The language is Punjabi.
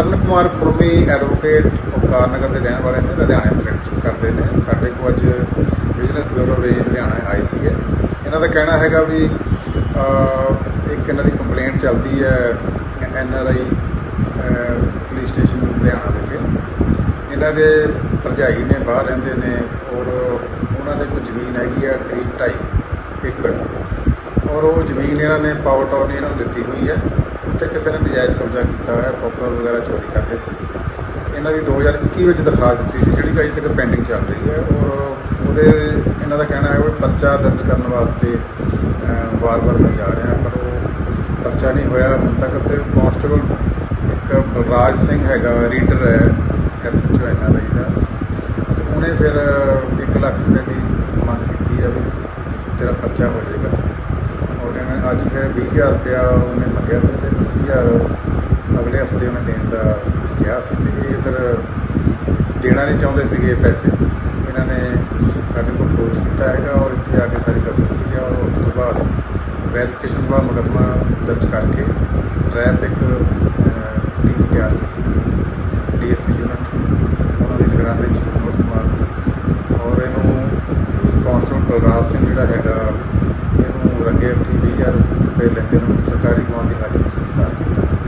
ਅਰਨ ਕੁਮਾਰ ਖੁਰਮੀ ਐਡਵੋਕੇਟ ਓਕਾਰ ਨਗਰ ਦੇ ਰਹਿਣ ਵਾਲੇ ਨੇ, ਲੁਧਿਆਣੇ ਪ੍ਰੈਕਟਿਸ ਕਰਦੇ ਨੇ। ਸਾਡੇ ਕੋਲ ਅੱਜ ਬਿਜ਼ਨਸ ਬਿਊਰੋ ਰੇਂਜ ਲੁਧਿਆਣਾ ਆਏ ਸੀਗੇ। ਇਹਨਾਂ ਦਾ ਕਹਿਣਾ ਹੈਗਾ ਵੀ ਇੱਕ ਇਹਨਾਂ ਦੀ ਕੰਪਲੇਂਟ ਚੱਲਦੀ ਹੈ N R I police station Ludhiana ਵਿਖੇ। ਇਹਨਾਂ ਦੇ ਭਰਜਾਈ ਨੇ ਬਾਹਰ ਰਹਿੰਦੇ ਨੇ ਔਰ ਉਹਨਾਂ ਦੇ ਕੋਲ ਜ਼ਮੀਨ ਹੈਗੀ ਹੈ ਕਰੀਬ 2.5 ਏਕੜ। ਔਰ ਉਹ ਜ਼ਮੀਨ ਇਹਨਾਂ ਨੇ ਪਾਵਰ ਟੌਰ ਇਹਨਾਂ ਨੂੰ ਦਿੱਤੀ ਹੋਈ ਹੈ। ਉੱਥੇ ਕਿਸੇ ਨੇ ਨਜਾਇਜ਼ ਕਬਜ਼ਾ ਕੀਤਾ ਹੋਇਆ ਪੋਪਰ ਵਗੈਰਾ ਚੋਰੀ ਕਰ ਰਹੇ ਸੀ। ਇਹਨਾਂ ਦੀ 2021 ਵਿੱਚ ਦਰਖਾਸਤ ਦਿੱਤੀ ਸੀ, ਜਿਹੜੀ ਕਿ ਅਜੇ ਤੱਕ ਪੈਂਡਿੰਗ ਚੱਲ ਰਹੀ ਹੈ ਔਰ ਉਹਦੇ ਇਹਨਾਂ ਦਾ ਕਹਿਣਾ ਹੈ ਕਿ ਪਰਚਾ ਦਰਜ ਕਰਨ ਵਾਸਤੇ ਵਾਰ-ਵਾਰ ਮੈਂ ਜਾ ਰਿਹਾ, ਪਰ ਉਹ ਪਰਚਾ ਨਹੀਂ ਹੋਇਆ ਹੁਣ ਤੱਕ ਤੇ ਕਾਂਸਟੇਬਲ ਇੱਕ ਬਲਰਾਜ ਸਿੰਘ ਹੈਗਾ ਰੀਡਰ ਹੈ ਐਸਐਚਓ ਐਨਆਰਆਈ ਦਾ। ਉਹਨੇ ਫਿਰ 1 ਲੱਖ ਰੁਪਏ ਦੀ ਮੰਗ ਕੀਤੀ ਹੈ ਵੀ ਤੇਰਾ ਪਰਚਾ ਹੋ ਜਾਏਗਾ। ਔਰ ਇਹਨੇ ਅੱਜ ਫਿਰ 20000 ਰੁਪਇਆ ਉਹਨੇ ਮੰਗਿਆ ਸੀ ਤੇ 80000 ਅਗਲੇ ਹਫ਼ਤੇ ਉਹਨੇ ਦੇਣ ਦਾ ਕਿਹਾ ਸੀ ਤੇ ਇਹ ਫਿਰ ਦੇਣਾ ਨਹੀਂ ਚਾਹੁੰਦੇ ਸੀਗੇ ਪੈਸੇ। ਇਹਨਾਂ ਨੇ ਸਾਡੇ ਕੋਲ ਅਪਰੋਚ ਕੀਤਾ ਹੈਗਾ ਔਰ ਇੱਥੇ ਆ ਕੇ ਸਾਰੀ ਗੱਲ ਸੀਗੀ ਔਰ ਉਸ ਤੋਂ ਬਾਅਦ ਵੈਰੀਫਿਕੇਸ਼ਨ ਦਾ ਮੁਕੱਦਮਾ ਦਰਜ ਕਰਕੇ ਟ੍ਰੈਪ ਇੱਕ ਟੀਮ ਤਿਆਰ ਕੀਤੀ। ਡੀਐਸਪੀ ਯੂਨਿਟ ਉਹਨਾਂ ਦੀ ਨਿਗਰਾਨੀ ਵਿੱਚ ਵਿਨੋਦ ਕੁਮਾਰ ਔਰ ਇਹਨੂੰ ਕਾਂਸਟੇਬਲ ਸਿੰਘ ਜਿਹੜਾ ਹੈਗਾ, ਇਹਨੂੰ ਰੰਗੇ ਹੱਥੀਂ 20000 ਰੁਪਏ ਲੈਂਦੇ ਨੂੰ ਸਰਕਾਰੀ ਗਵਾਹ ਦੀ ਹਾਜ਼ਰੀ ਵਿੱਚ ਗ੍ਰਿਫਤਾਰ ਕੀਤਾ।